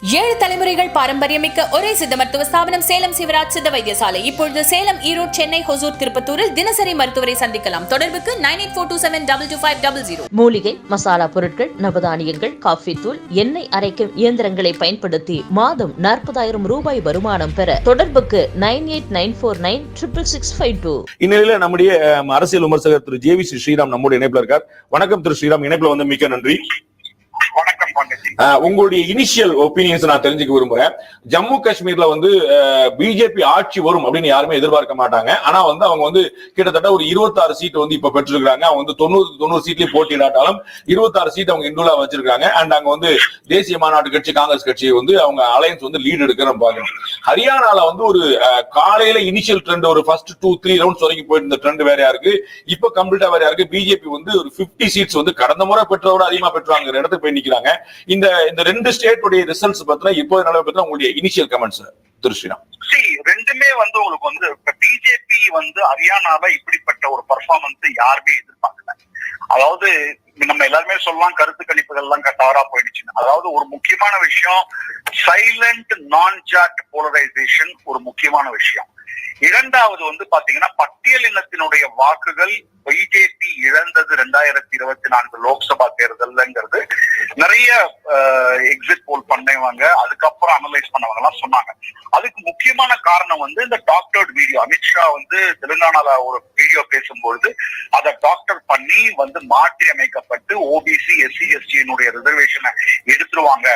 ஏழு தலைமுறைகள் பாரம்பரியமிக்க ஒரே சித்த மருத்துவ ஸ்தாபனம் சேலம் சிவராஜ் சித்த வைத்தியசாலை. இப்பொழுது சேலம் ஈரோடு சென்னை ஹொசூர் திருப்பத்தூரில் தினசரி மருத்துவரை சந்திக்கலாம். தொடர்புக்கு nine eight four two seven double two five double zero. மூலிகை மசாலா பொருட்கள் நவதானியங்கள் காஃபி தூள் எண்ணெய் அரைக்கும் இயந்திரங்களை பயன்படுத்தி மாதம் நாற்பதாயிரம் ரூபாய் வருமானம் பெற தொடர்புக்கு nine eight nine four nine triple six five two. இந்நிலையில நம்முடைய அரசியல் விமர்சகர் திரு ஜே வி ஸ்ரீராம் நம்முடைய இணைப்புல இருக்கார். வணக்கம் திரு ஸ்ரீராம் இணைப்புல வந்து மிக்க நன்றி. உங்களுடைய இனிஷியல் ஒப்பீனியன்ஸ் நான் தெரிஞ்சுக்க விரும்புறேன். ஜம்மு காஷ்மீர்ல வந்து பிஜேபி ஆட்சி வரும் அப்படின்னு யாருமே எதிர்பார்க்க மாட்டாங்க. ஆனா வந்து அவங்க வந்து கிட்டத்தட்ட ஒரு 26 சீட் வந்து இப்ப பெற்றிருக்காங்க அவங்க வந்து தொண்ணூறு தொண்ணூறு சீட்லயே போட்டியிடாட்டாலும் 26 சீட் அவங்க இந்துலா வச்சிருக்காங்க. அண்ட் அங்க வந்து தேசிய மாநாட்டு கட்சி காங்கிரஸ் கட்சி வந்து அவங்க அலையன்ஸ் வந்து லீட் எடுக்கிற பாக்கணும் ஹரியானால வந்து ஒரு காலையில இனிஷியல் ட்ரெண்ட் ஒரு ஃபர்ஸ்ட் டூ த்ரீ ரவுண்ட்ஸ் வரைக்கும் போயிட்டு இருந்த ட்ரெண்ட் வேறையா இருக்கு இப்ப கம்ப்ளீட்டா வேறையா இருக்கு பிஜேபி வந்து ஒரு 50 சீட்ஸ் வந்து கடந்த முறை பெற்றோட அதிகமா பெற்றாங்கிற இடத்துக்கு போய் நிக்கிறாங்க. இந்த இந்த ரெண்டு ஸ்டேட்டுடைய ரிசல்ட்ஸ் பத்தினா இப்போது நிலவை பத்தினா உங்களுடைய இனிஷியல் கமெண்ட்ஸ் திரு ஸ்ரீராம் ரெண்டுமே வந்து உங்களுக்கு வந்து இப்ப பிஜேபி வந்து ஹரியானாவை இப்படிப்பட்ட ஒரு பர்ஃபார்மன்ஸ் யாருமே எதிர்பார்க்கல. அதாவது நம்ம எல்லாருமே சொல்லலாம் கருத்து கணிப்புகள் எல்லாம் தவறா போயிடுச்சு அதாவது ஒரு முக்கியமான விஷயம் சைலண்ட் நான் ஜாட் போலரைசேஷன் ஒரு முக்கியமான விஷயம். இரண்டாவது வந்து பாத்தீங்கன்னா பட்டியல் இனத்தினுடைய வாக்குகள் பிஜேபி இழந்தது ரெண்டாயிரத்தி இருபத்தி நான்கு லோக்சபா தேர்தல்ங்கிறது. நிறைய எக்ஸிட் போல் பண்ணவங்க அதுக்கப்புறம் அனலைஸ் பண்ணவங்க எல்லாம் சொன்னாங்க. அதுக்கு முக்கியமான காரணம் வந்து இந்த டாக்டர்ட் வீடியோ அமித்ஷா வந்து தெலுங்கானால ஒரு வீடியோ பேசும்பொழுது அதை டாக்டர் பண்ணி வந்து மாற்றி அமைக்கப்பட்டு ஓபிசி எஸ்சி எஸ்டியினுடைய ரிசர்வேஷனை எடுத்துருவாங்க.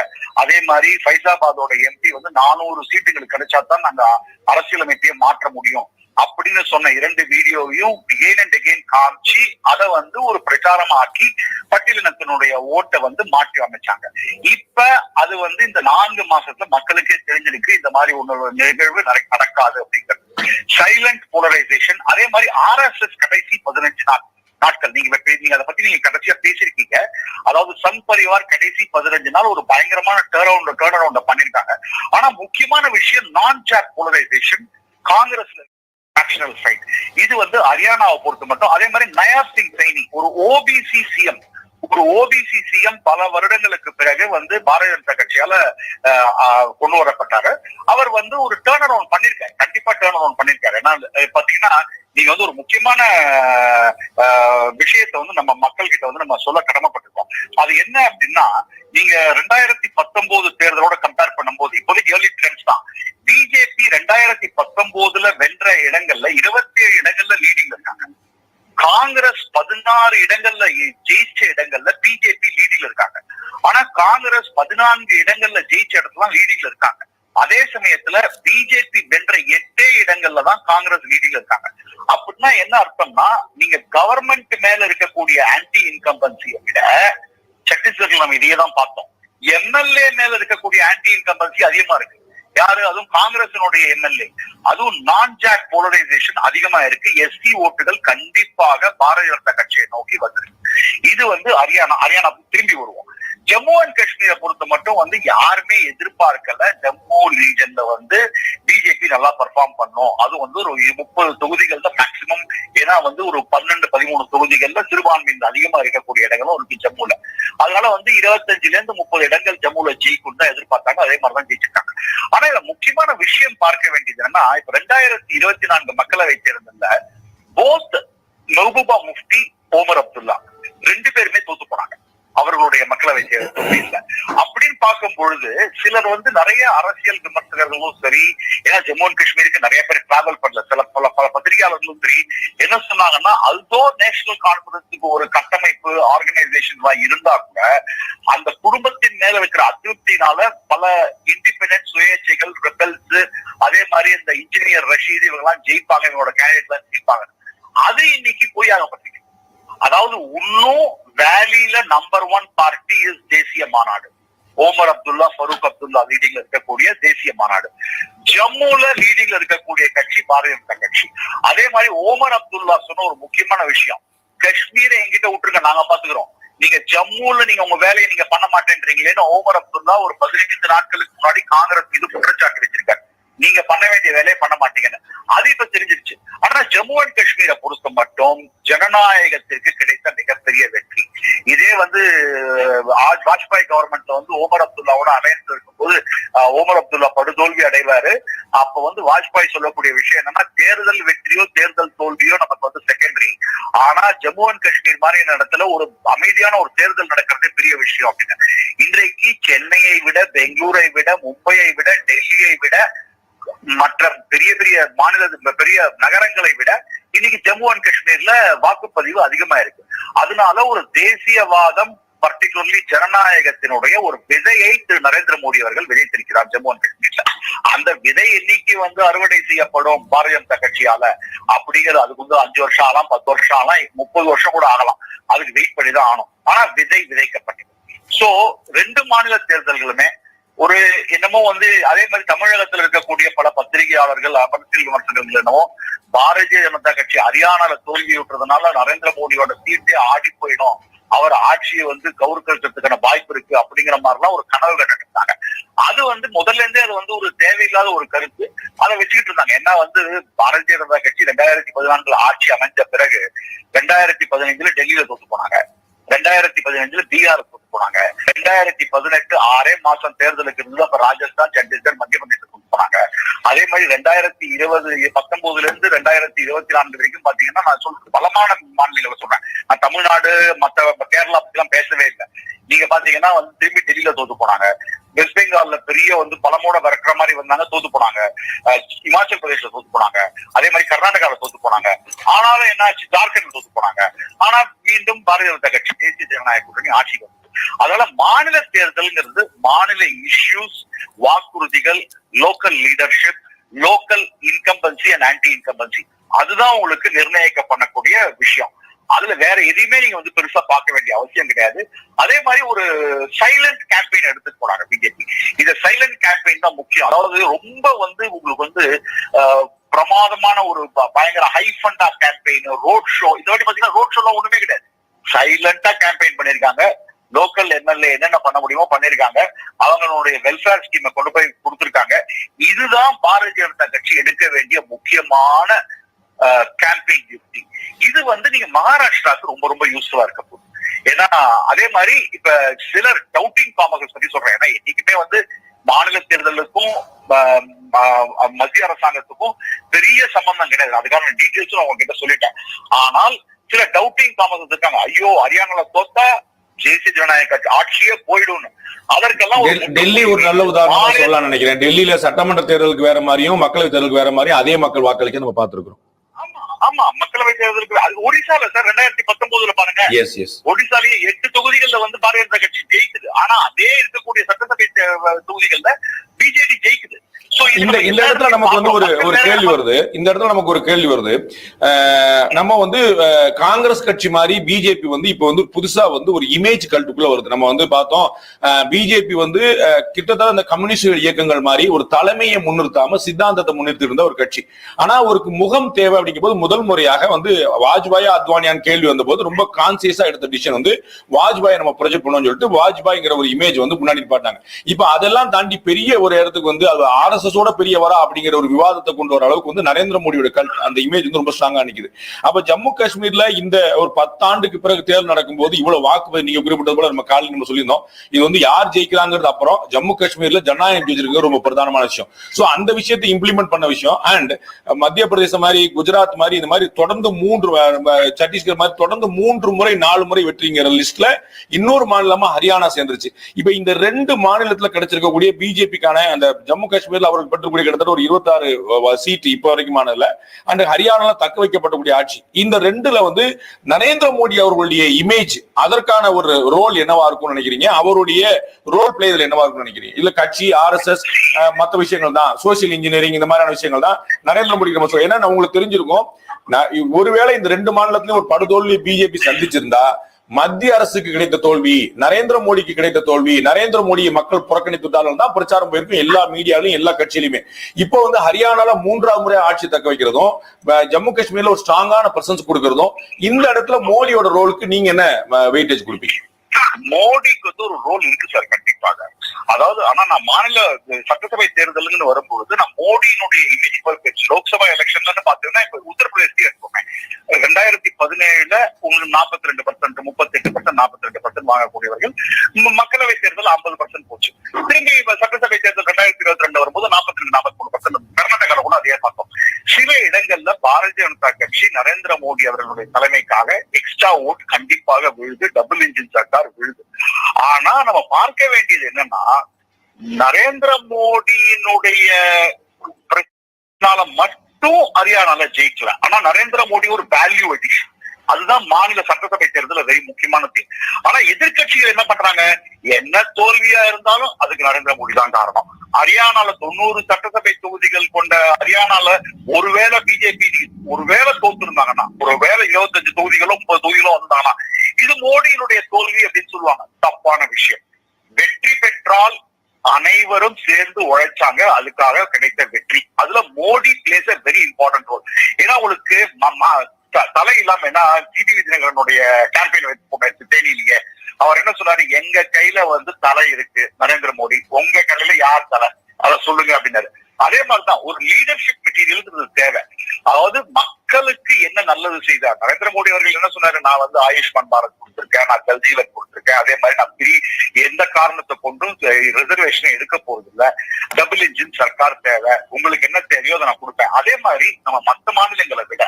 அதே மாதிரி ஃபைசாபாதோட எம்பி வந்து நானூறு சீட்டுகள் கிடைச்சா தான் நாங்க அரசியலமைப்பையே மாற்ற முடியும் அப்படின்னு சொன்ன இரண்டு வீடியோவையும் ஏன் அண்ட் எகெயின் காமிச்சு அதை வந்து ஒரு பிரச்சாரமாக்கி பட்டியலினத்தினுடைய ஓட்டை வந்து மாற்றி அமைச்சாங்க. இப்ப அது வந்து இந்த நான்கு மாசத்துல மக்களுக்கே தெரிஞ்சிருக்கு இந்த மாதிரி ஒன்னொரு நிகழ்வு நடக்காது அப்படிங்கிறது. சைலண்ட் போலரைசேஷன் அதே மாதிரி ஆர்எஸ்எஸ் கடைசி பதினஞ்சு நாள் நாட்கள். நீங்க நீங்க அதை பத்தி நீங்க கடைசியா பேசிருக்கீங்க அதாவது சங் பரிவார் கடைசி பதினஞ்சு நாள் ஒரு பயங்கரமான டேர்ன் அரவுண்ட் டேர்ன் பண்ணிருக்காங்க ஆனா முக்கியமான விஷயம் நான் ஜாட் போலரைசேஷன் காங்கிரஸ்ல நேஷனல் சைட் இது வந்து ஹரியானாவை பொறுத்த மட்டும். அதே மாதிரி நயா சிங் சைனி ஒரு ஓபிசி சிஎம் ஒரு ஓபிசி சிஎம் பல வருடங்களுக்கு பிறகு வந்து பாரதிய ஜனதா கட்சியால கொண்டு வரப்பட்டாரு. அவர் வந்து ஒரு டேர்ன் அரௌண்ட் பண்ணிருக்காரு. கண்டிப்பா டேர்ன் அரௌண்ட் பண்ணிருக்காரு. ஏன்னா பாத்தீங்கன்னா நீங்க வந்து ஒரு முக்கியமான அஹ், விஷயத்தை வந்து நம்ம மக்கள் கிட்ட வந்து நம்ம சொல்ல கடமைப்பட்டிருக்கோம். அது என்ன அப்படின்னா நீங்க ரெண்டாயிரத்தி பத்தொன்பது தேர்தலோட கம்பேர் பண்ணும்போது இப்போதைக்கு ஏர்லி ட்ரெண்ட்ஸ் தான். தேர்தல வென்ற இடங்கள்ல இருபத்தி ஏழு இடங்கள்ல லீடிங்ல இருக்காங்க. காங்கிரஸ் பதினாறு இடங்கள்ல ஜெயிச்ச இடங்கள்ல பிஜேபி லீடிங்ல இருக்காங்க. ஆனா காங்கிரஸ் பதினான்கு இடங்கள்ல ஜெயிச்ச இடத்துல லீடிங்ல இருக்காங்க. அதே சமயத்துல பிஜேபி வென்ற எட்டே இடங்கள்ல தான் காங்கிரஸ் லீடிங்ல இருக்காங்க. அப்படின்னா என்ன அர்த்தம்னா நீங்க கவர்மெண்ட் மேல இருக்கக்கூடிய ஆன்டி இன்கம்பன்சியை விட சத்தீஸ்கர்ல நம்ம இதையே தான் பார்த்தோம் எம்எல்ஏ மேல இருக்கக்கூடிய ஆன்டி இன்கம்பன்சி அதிகமா இருக்கு. யாரு? அதுவும் காங்கிரசினுடைய எம்எல்ஏ. அதுவும் நான் ஜாக் போலரைசேஷன் அதிகமா இருக்கு. எஸ்டி ஓட்டுகள் கண்டிப்பாக பாரதிய ஜனதா கட்சியை நோக்கி வந்திருக்கு. இது வந்து ஹரியானா ஹரியானா திரும்பி வருவோம். ஜம்மு அண்ட் காஷ்மீரை பொறுத்த மட்டும் வந்து யாருமே எதிர்பார்க்கல ஜம்மு ரீஜன்ல வந்து பிஜேபி நல்லா பெர்ஃபார்ம் பண்ணும். அது வந்து ஒரு முப்பது தொகுதிகள் தான் மேக்சிமம் ஏன்னா வந்து ஒரு பன்னெண்டு பதிமூணு தொகுதிகள்ல சிறுபான்மையின் அதிகமா இருக்கக்கூடிய இடங்களும் இருக்கு ஜம்முல. அதனால வந்து இருபத்தஞ்சுல இருந்து முப்பது இடங்கள் ஜம்முல ஜெயிக்கும் தான் எதிர்பார்த்தாங்க. அதே மாதிரி தான் ஜெயிச்சிருக்காங்க. ஆனா இதுல முக்கியமான விஷயம் பார்க்க வேண்டியது என்னன்னா இப்ப ரெண்டாயிரத்தி இருபத்தி நான்கு மக்களவை தேர்தல்ல போத் மெஹபூபா முஃப்தி ஓமர் அப்துல்லா ரெண்டு பேருமே தோத்து போனாங்க. அவர்களுடைய மக்களவை தேர்தல் அப்படின்னு பார்க்கும் பொழுது சிலர் வந்து நிறைய அரசியல் விமர்சகர்களும் சரி ஏன்னா ஜம்மு அண்ட் காஷ்மீருக்கு நிறைய பேர் டிராவல் பண்ணல. சில பல பல பத்திரிகையாளர்களும் சரி என்ன சொன்னாங்கன்னா அல்தோ நேஷனல் கான்பிடன்ஸுக்கு ஒரு கட்டமைப்பு ஆர்கனைசேஷன் இருந்தா கூட அந்த குடும்பத்தின் மேல வைக்கிற அதிருப்தினால பல இண்டிபெண்டன்ட் சுயேட்சைகள் ரிபல்ஸ் அதே மாதிரி இந்த இன்ஜினியர் ரஷீது இவங்கெல்லாம் ஜெயிப்பாங்க இவங்களோட கேண்டிடேட் ஜெயிப்பாங்க. அது இன்னைக்கு பொய்யாகப்பட்டிருக்கு. அதாவது இன்னும் வேலியில நம்பர் ஒன் பார்ட்டி இஸ் தேசிய மாநாடு. ஓமர் அப்துல்லா ஃபரூக் அப்துல்லா லீடிங்ல இருக்கக்கூடிய தேசிய மாநாடு. ஜம்முல லீடிங்ல இருக்கக்கூடிய கட்சி பாரதிய ஜனதா கட்சி. அதே மாதிரி ஓமர் அப்துல்லா சொன்ன ஒரு முக்கியமான விஷயம். காஷ்மீரை எங்கிட்ட விட்டுருங்க நாங்க பாத்துக்கிறோம். நீங்க ஜம்முல நீங்க உங்க வேலையை நீங்க பண்ண மாட்டேன்றீங்களேன்னு ஓமர் அப்துல்லா ஒரு பதினைந்து நாட்களுக்கு முன்னாடி காங்கிரஸ் மீது குற்றச்சாட்டு வச்சிருக்காரு. நீங்க பண்ண வேண்டிய வேலையை பண்ண மாட்டீங்கன்னு. அது இப்ப தெரிஞ்சிருச்சு. ஆனா ஜம்மு அண்ட் காஷ்மீரை பொறுத்த மட்டும் ஜனநாயகத்திற்கு கிடைத்த மிகப்பெரிய வெற்றி. இதே வந்து ஆஜ் வாஜ்பாய் கவர்மெண்ட்ல வந்து ஓமர் அப்துல்லாவோட அலையன்ஸ் இருக்கும்போது ஆஹ், ஓமர் அப்துல்லா படுதோல்வி அடைவாரு. அப்ப வந்து வாஜ்பாய் சொல்லக்கூடிய விஷயம் என்னன்னா தேர்தல் வெற்றியோ தேர்தல் தோல்வியோ நமக்கு வந்து செகண்டரி ஆனா ஜம்மு அண்ட் காஷ்மீர் மாதிரியான இடத்துல ஒரு அமைதியான ஒரு தேர்தல் நடக்கிறதே பெரிய விஷயம் அப்படின்னு. இன்றைக்கு சென்னையை விட பெங்களூரை விட மும்பையை விட டெல்லியை விட மற்ற பெரிய பெரிய மாநில பெரிய நகரங்களை விட இன்னைக்கு ஜம்மு அண்ட் காஷ்மீர்ல வாக்குப்பதிவு அதிகமா இருக்கு அதனால ஒரு தேசியவாதம் பர்டிகுலர்லி ஜனநாயகத்தினுடைய ஒரு விதையை திரு நரேந்திர மோடி அவர்கள் விதைத்திருக்கிறார் ஜம்மு அண்ட் காஷ்மீர்ல. அந்த விதை இன்னைக்கு வந்து அறுவடை செய்யப்படும் பாரதிய ஜனதா கட்சியால. அப்படிங்கிறது அதுக்கு வந்து அஞ்சு வருஷம் ஆகலாம் பத்து வருஷம் ஆகலாம் முப்பது வருஷம் கூட ஆகலாம். அதுக்கு வெயிட் பண்ணி தான் ஆகணும். ஆனா விதை விதைக்கப்பட்டது. சோ ரெண்டு மாநில தேர்தல்களுமே ஒரு என்னமோ வந்து அதே மாதிரி தமிழகத்தில் இருக்கக்கூடிய பல பத்திரிகையாளர்கள் அரசியல் விமர்சகர்கள் என்னமோ பாரதிய ஜனதா கட்சி ஹரியானால தோல்வி விட்டுறதுனால நரேந்திர மோடியோட சீட்டே ஆடி போயிடும். அவர் ஆட்சியை வந்து கௌரவத்துக்கான வாய்ப்பு இருக்கு அப்படிங்கிற மாதிரிலாம் ஒரு கனவு கண்டுட்டு இருந்தாங்க அது வந்து முதல்ல இருந்தே அது வந்து ஒரு தேவையில்லாத ஒரு கருத்து. அதை வச்சுக்கிட்டு இருந்தாங்க. ஏன்னா வந்து பாரதிய ஜனதா கட்சி ரெண்டாயிரத்தி பதினான்குல ஆட்சி அமைஞ்ச பிறகு ரெண்டாயிரத்தி பதினைஞ்சுல டெல்லியில தோத்து போனாங்க. ரெண்டாயிரத்தி பதினைஞ்சுல பீகார் போனாங்க. ரெண்டாயிரத்தி பதினெட்டு ஆறே மாசம் தேர்தலுக்கு இருந்து அப்ப ராஜஸ்தான் சத்தீஸ்கர் மத்திய பிரதேசம் தோத்து போனாங்க. அதே மாதிரி ரெண்டாயிரத்தி இருபது பத்தொன்பதுல இருந்து ரெண்டாயிரத்தி இருபத்தி நான்கு வரைக்கும் பாத்தீங்கன்னா நான் சொல்ற பலமான மாநிலங்களை சொல்றேன். நான் தமிழ்நாடு மத்த கேரளா பத்தி எல்லாம் பேசவே இல்லை. நீங்க பாத்தீங்கன்னா வந்து திரும்பி டெல்லியில தோத்து போனாங்க. வெஸ்ட் பெங்கால்ல பெரிய வந்து பலமோட விரட்டுற மாதிரி வந்தாங்க தோத்து போனாங்க. அஹ் இமாச்சல் பிரதேஷ்ல தோத்து போனாங்க. அதே மாதிரி கர்நாடகாவில தோத்து போனாங்க. ஆனாலும் என்னாச்சு ஜார்க்கண்ட்ல தோத்து போனாங்க. ஆனா மீண்டும் பாரதிய ஜனதா கட்சி தேசிய ஜனநாயக கூட்டணி ஆட்சிக்கு வந்து அதனால மாநில தேர்தல்ங்கிறது மாநில இஷ்யூஸ் வாக்குறுதிகள் local leadership local incumbency and anti incumbency அதுதான் உங்களுக்கு நிர்ணயிக்க பண்ணக்கூடிய விஷயம். அதுல வேற எதையுமே நீங்க வந்து பெருசா பார்க்க வேண்டிய அவசியம் கிடையாது. அதே மாதிரி ஒரு சைலண்ட் கேம்பெயின் எடுத்துட்டு போனாங்க பிஜேபி இந்த சைலண்ட் கேம்பெயின் தான் முக்கியம். அதாவது ரொம்ப வந்து உங்களுக்கு வந்து பிரமாதமான ஒரு ப- பயங்கர high funda campaign road show இந்த வாட்டி பாத்தீங்கன்னா ரோட் ஷோலாம் ஒண்ணுமே கிடையாது. சைலண்டா கேம்பெயின் பண்ணிருக்காங்க லோக்கல் எம்எல்ஏ என்னென்ன பண்ண முடியுமோ பண்ணிருக்காங்க அவங்களுடைய வெல்ஃபேர் ஸ்கீமை கொண்டு போய் கொடுத்துருக்காங்க. இதுதான் பாரதிய ஜனதா கட்சி எடுக்க வேண்டிய முக்கியமான கேம்பெயின் யுக்தி இது வந்து நீங்க மகாராஷ்டிராவுக்கு ரொம்ப ரொம்ப யூஸ்ஃபுல்லா இருக்க போகுது. ஏன்னா அதே மாதிரி இப்ப சிலர் டவுட்டிங் ஃபார்மர்ஸ் பத்தி சொல்றேன். ஏன்னா என்னைக்குமே வந்து மாநில தேர்தலுக்கும் மத்திய அரசாங்கத்துக்கும் பெரிய சம்பந்தம் கிடையாது. அதுக்கான டீட்டெயில்ஸும் நான் உங்ககிட்ட சொல்லிட்டேன். ஆனால் சில டவுட்டிங் ஃபார்மர்ஸ் இருக்காங்க. ஐயோ ஹரியானால தோத்தா தேசிய ஜனநாயக கட்சி ஆட்சியே போயிடும் அதற்கெல்லாம் டெல்லி ஒரு நல்ல உதாரணமா சொல்லலாம் நினைக்கிறேன். டெல்லியில சட்டமன்ற தேர்தலுக்கு வேற மாதிரியும் மக்களவை தேர்தலுக்கு வேற மாதிரியும் அதே மக்கள் வாக்களிக்க நம்ம பார்த்திருக்கிறோம். ஆமா மக்களவை தேர்தலுக்கு அது ஒரிசால சார் ரெண்டாயிரத்தி பத்தொன்பதுல பாருங்க. ஒடிசாலேயே எட்டு தொகுதிகள்ல வந்து பாரதிய ஜனதா கட்சி ஜெயிக்குது. ஆனா அதே இருக்கக்கூடிய சட்டசபை தொகுதிகள்ல பிஜேடி ஜெயிக்குது. இந்த இந்த இடத்துல நமக்கு வந்து ஒரு ஒரு கேள்வி வருது. இந்த இடத்துல நமக்கு ஒரு கேள்வி வருது. நம்ம வந்து காங்கிரஸ் கட்சி மாதிரி பிஜேபி வந்து இப்ப வந்து புதுசா வந்து ஒரு இமேஜ் கல்ட்டுக்குள்ள வருது. நம்ம வந்து பார்த்தோம் பிஜேபி வந்து கிட்டத்தட்ட அந்த கம்யூனிஸ்ட் இயக்கங்கள் மாதிரி ஒரு தலைமையை முன்னிறுத்தாம சித்தாந்தத்தை முன்னிறுத்தி இருந்த ஒரு கட்சி. ஆனா ஒரு முகம் தேவை அப்படிங்கும் போது முதல் முறையாக வந்து வாஜ்பாய் அத்வானியான் கேள்வி வந்தபோது ரொம்ப கான்சியஸா எடுத்த டிசிஷன் வந்து வாஜ்பாய் நம்ம ப்ரொஜெக்ட் பண்ணோம்னு சொல்லிட்டு வாஜ்பாய்ங்கிற ஒரு இமேஜ் வந்து முன்னாடி பாட்டாங்க இப்ப அதெல்லாம் தாண்டி பெரிய ஒரு இடத்துக்கு வந்து அது ஆர்எஸ்எஸ் ஆர்எஸ்எஸோட பெரியவரா அப்படிங்கிற ஒரு விவாதத்தை கொண்டு வர அளவுக்கு வந்து நரேந்திர மோடியோட கல் அந்த இமேஜ் வந்து ரொம்ப ஸ்ட்ராங்கா நிக்குது. அப்ப ஜம்மு காஷ்மீர்ல இந்த ஒரு பத்தாண்டுக்கு பிறகு தேர்தல் நடக்கும்போது இவ்வளவு வாக்கு நீங்க குறிப்பிட்டது போல நம்ம காலையில் நம்ம சொல்லியிருந்தோம். இது வந்து யார் ஜெயிக்கிறாங்கிறது அப்புறம் ஜம்மு காஷ்மீர்ல ஜனநாயகம் ஜெயிச்சிருக்கிறது ரொம்ப பிரதானமான விஷயம். சோ அந்த விஷயத்தை இம்ப்ளிமெண்ட் பண்ண விஷயம். அண்ட் மத்திய பிரதேசம் மாதிரி குஜராத் மாதிரி இந்த மாதிரி தொடர்ந்து மூன்று சத்தீஸ்கர் மாதிரி தொடர்ந்து மூன்று முறை நாலு முறை வெற்றிங்கிற லிஸ்ட்ல இன்னொரு மாநிலமா ஹரியானா சேர்ந்துருச்சு. இப்ப இந்த ரெண்டு மாநிலத்துல கிடைச்சிருக்கக்கூடிய பிஜேபிக்கான அந்த ஜம்மு காஷ்மீர்ல அவர்கள் பெற்றக்கூடிய கிட்டத்தட்ட ஒரு இருபத்தாறு சீட் இப்ப வரைக்குமானதுல அண்ட் ஹரியானால தக்க வைக்கப்படக்கூடிய ஆட்சி. இந்த ரெண்டுல வந்து நரேந்திர மோடி அவர்களுடைய இமேஜ் அதற்கான ஒரு ரோல் என்னவா இருக்கும்னு நினைக்கிறீங்க? அவருடைய ரோல் பிளே இதுல என்னவா இருக்கும்னு நினைக்கிறீங்க? இல்ல கட்சி ஆர்எஸ்எஸ் மற்ற விஷயங்கள் தான். சோசியல் இன்ஜினியரிங் இந்த மாதிரியான விஷயங்கள் தான் நரேந்திர மோடி நம்ம சொல்ல- ஏன்னா உங்களுக்கு தெரிஞ்சிருக்கும். நான் ஒருவேளை இந்த ரெண்டு மாநிலத்திலும் ஒரு படுதோல்வி பிஜேபி சந்திச்சிருந்தா மத்திய அரசுக்கு கிடைத்த தோல்வி நரேந்திர மோடிக்கு கிடைத்த தோல்வி நரேந்திர மோடியை மக்கள் புறக்கணித்துட்டாலும் தான் பிரச்சாரம் போயிருக்கும். எல்லா மீடியாலையும் எல்லா கட்சியிலுமே. இப்போ வந்து ஹரியானால மூன்றாவது முறை ஆட்சி தக்க வைக்கிறதும் ஜம்மு காஷ்மீர்ல ஒரு ஸ்ட்ராங்கான பிரசன்ஸ் கொடுக்கறதும் இந்த இடத்துல மோடியோட ரோலுக்கு நீங்க என்ன வெயிட்டேஜ் கொடுப்பீங்க? மோடிக்கு வந்து ஒரு ரோல் இருக்கு சார் கண்டிப்பாக. அதாவது ஆனா நான் மாநில சட்டசபை தேர்தலுன்னு வரும்போது நான் மோடியினுடைய இமேஜ் லோக்சபா எலெக்ஷன்ல பாத்தீங்கன்னா இப்ப உத்தரப்பிரதேசத்தையும் எடுத்துக்கோங்க ரெண்டாயிரத்தி பதினேழுல உங்களுக்கு நாற்பத்தி ரெண்டு பர்சன்ட் முப்பத்தி எட்டு பர்சன்ட் நாற்பத்தி ரெண்டு பர்சன்ட் வாங்கக்கூடியவர்கள் மக்களவை தேர்தல் ஐம்பது பர்சன்ட் போச்சு. திரும்பி இப்ப சட்டசபை தேர்தல் ரெண்டாயிரத்தி இருபத்தி ரெண்டு வரும்போது நாற்பத்தி ரெண்டு நாற்பத்தி மூணு பர்சன்ட் கர்நாடகாவில் கூட அதே பார்த்தோம் சில இடங்கள்ல பாரதிய ஜனதா கட்சி நரேந்திர மோடி அவர்களுடைய தலைமை எக்ஸ்ட்ரா ஓட் கண்டிப்பாக விழுது டபுள் இன்ஜின் சர்க்கார் விழுது ஆனா நம்ம பார்க்க வேண்டியது என்னன்னா நரேந்திர மோடியினுடைய பிரச்சனால மட்டும் ஹரியானால ஜெயிக்கல. ஆனா நரேந்திர மோடி ஒரு வேல்யூ அடிஷன் அதுதான் மாநில சட்டசபை தேர்தல் வெரி முக்கியமான thing. ஆனா எதிர்கட்சிகள் என்ன பண்றாங்க? என்ன தோல்வியா இருந்தாலும் அதுக்கு நரேந்திர மோடி தான் காரணம். ஹரியானால தொண்ணூறு சட்டசபை தொகுதிகள் கொண்ட ஹரியானால ஒருவேளை பிஜேபி ஒருவேளை தோத்துருந்தாங்கன்னா ஒருவேளை இருபத்தஞ்சு தொகுதிகளோ முப்பது தொகுதிகளோ வந்தாங்கன்னா இது மோடியினுடைய தோல்வி அப்படின்னு சொல்லுவாங்க. தப்பான விஷயம். வெற்றி பெற்றால் அனைவரும் சேர்ந்து உழைச்சாங்க. அதுக்காக கிடைத்த வெற்றி. அதுல Modi plays a very important role ஏன்னா உங்களுக்கு தலை இல்லாம என்ன டிடிவி தினகரனுடைய கேம்பெயின் வச்சு தேனியிலேயே அவர் என்ன சொன்னாரு? எங்க கையில வந்து தலை இருக்கு நரேந்திர மோடி. உங்க கையில யார் தலை? அத சொல்லுங்க அப்படின்னாரு. அதே மாதிரிதான் ஒரு லீடர்ஷிப் மெட்டீரியல் தேவை. அதாவது மக்களுக்கு என்ன நல்லது செய்தார்? நரேந்திர மோடி அவர்கள் என்ன சொன்னாரு? நான் வந்து ஆயுஷ்மான் பாரத் கொடுத்திருக்கேன் நான் ஜல்ஜீவன் கொடுத்திருக்கேன். அதே மாதிரி நான் ஃப்ரீ எந்த காரணத்தை கொண்டும் ரிசர்வேஷனை எடுக்க போறது இல்ல டபுள் இன்ஜின் சர்க்கார் தேவை. உங்களுக்கு என்ன தேவையோ அதை நான் கொடுப்பேன். அதே மாதிரி நம்ம மத்த மாநிலங்களை விட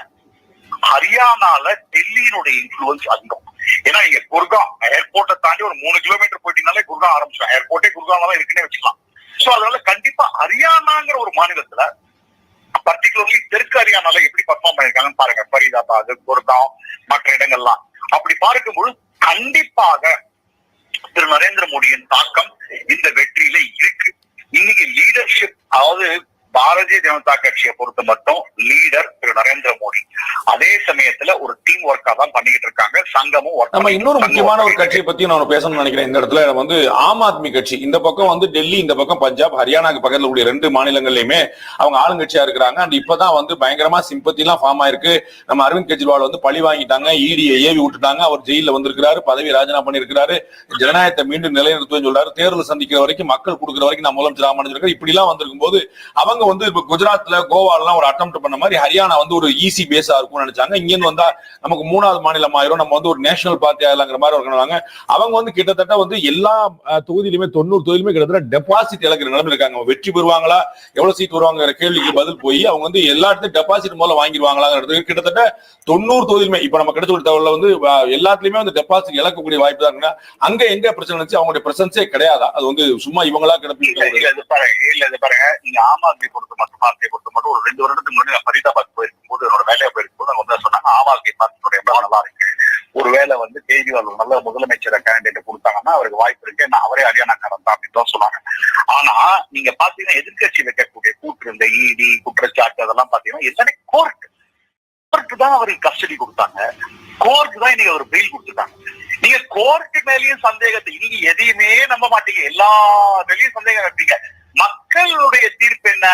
ஹரியானால டெல்லியினுடைய இன்ஃபுளுன்ஸ் அதிகம். ஏன்னா இங்க குர்காம் ஏர்போர்ட்டை தாண்டி ஒரு மூணு கிலோமீட்டர் போயிட்டீங்கனாலே குர்காம் ஆரம்பிச்சிடும். ஏர்போர்ட்டே குர்காம் தான் இருக்குன்னே வச்சுக்கலாம். சோ அதனால கண்டிப்பா ஹரியானாங்கிற ஒரு மாநிலத்துல பர்டிகுலர்லி தெற்கு ஹரியானால எப்படி பர்ஃபார்ம் பண்ணிருக்காங்கன்னு பாருங்க. ஃபரீதாபாத் குர்காம் மற்ற இடங்கள்லாம். அப்படி பார்க்கும்போது கண்டிப்பாக திரு நரேந்திர மோடியின் தாக்கம் இந்த வெற்றியில இருக்கு. இன்னைக்கு லீடர்ஷிப் அதாவது பாரதிய ஜனதா கட்சியை பொறுத்த மட்டும் லீடர் திரு நரேந்திர மோடி. அதே சமயத்துல ஒரு டீம் ஒர்க்கா தான் பண்ணிக்கிட்டு இருக்காங்க. சங்கமும் நம்ம இன்னொரு. முக்கியமான ஒரு கட்சியை பத்தி நான் பேசணும்னு நினைக்கிறேன். இந்த இடத்துல வந்து ஆம் ஆத்மி கட்சி. இந்த பக்கம் வந்து டெல்லி இந்த பக்கம் பஞ்சாப் ஹரியானாக்கு பக்கத்துல கூடிய ரெண்டு மாநிலங்கள்லயுமே அவங்க ஆளுங்கட்சியா இருக்கிறாங்க. அண்ட் இப்பதான் வந்து பயங்கரமா சிம்பத்தி எல்லாம் ஃபார்ம் ஆயிருக்கு. நம்ம அரவிந்த் கெஜ்ரிவால் வந்து பழி வாங்கிட்டாங்க. இடியை ஏவி விட்டுட்டாங்க. அவர் ஜெயில வந்திருக்கிறாரு. பதவி ராஜினாமா பண்ணிருக்கிறாரு ஜனநாயகத்தை மீண்டும் நிலைநிறுத்துவேன்னு சொல்றாரு. தேர்தல் சந்திக்கிற வரைக்கும் மக்கள் கொடுக்குற வரைக்கும் நான் முதலமைச்சர் ராமன் இப்படி எல்லாம் வந்திருக்கும் போது அவங்க வந்து இப்ப குஜராத்ல கோவாலாம் ஒரு அட்டம் பண்ண மாதிரி ஹரியானா வந்து ஒரு ஈஸி பேஸா இருக்கும்னு நினைச்சாங்க. இங்க இருந்து வந்தா நமக்கு மூணாவது மாநிலம் ஆயிரும். நம்ம வந்து ஒரு நேஷனல் பார்ட்டி ஆயிடலாங்கிற மாதிரி இருக்கிறாங்க அவங்க வந்து கிட்டத்தட்ட வந்து எல்லா தொகுதியிலுமே தொண்ணூறு தொகுதியிலுமே கிட்டத்தட்ட டெபாசிட் இழக்கிற நிலைமை இருக்காங்க. வெற்றி பெறுவாங்களா? எவ்வளவு சீட் வருவாங்கிற கேள்விக்கு பதில் போய் அவங்க வந்து எல்லாத்துலயும் டெபாசிட் மூலம் வாங்கிடுவாங்களாங்கிறது கிட்டத்தட்ட தொண்ணூறு தொகுதியிலுமே இப்ப நம்ம கிடைச்ச ஒரு தகவல்ல வந்து எல்லாத்துலயுமே வந்து டெபாசிட் இழக்கக்கூடிய வாய்ப்பு தான் இருக்குன்னா அங்க எங்க பிரச்சனை இருந்துச்சு? அவங்களுடைய பிரசன்ஸே கிடையாதா? அது வந்து சும்மா இவங்களா இல்ல கிடப்பி இல்ல இது பாருங்க இல்ல இது பாருங்க. நீங்க ஆம் ஆத்மி பொறுத்த மட்டும் பார்ட்டியை பொறுத்த மட்டும் ஒரு ரெண்டு வருடத்துக்கு முன்னாடி நான் ஃபரீதாபாத் போயிருக்கும் போது என்னோட வேலையை போயிருக்கும் போது அவங்க வந்து சொன்னாங்க ஆம் ஆத்மி பார்ட்டியோட எவ்வளவு நல்லா இருக்கு ஒருவேளை வந்து கேஜ்ரிவால் நல்ல முதலமைச்சர் கேண்டிடேட் கொடுத்தாங்கன்னா அவருக்கு வாய்ப்பு இருக்கு நான் அவரே ஹரியானாக்காரன் தான் அப்படின்னு தான் சொன்னாங்க. ஆனா நீங்க பாத்தீங்கன்னா எதிர்க்கட்சி வைக்கக்கூடிய கூற்று இந்த இடி குற்றச்சாட்டு அதெல்லாம் பாத்தீங்கன்னா எல்லாமே கோர்ட் கோர்ட் தான் அவருக்கு கஸ்டடி கொடுத்தாங்க. கோர்ட் தான் இன்னைக்கு அவர் பெயில் கொடுத்துட்டாங்க. நீங்க கோர்ட்டு மேலயும் சந்தேகத்தை நீங்க எதையுமே நம்ப மாட்டீங்க. எல்லா மேலேயும் சந்தேகம் வைப்பீங்க. மக்களுடைய தீர்ப்பு என்ன?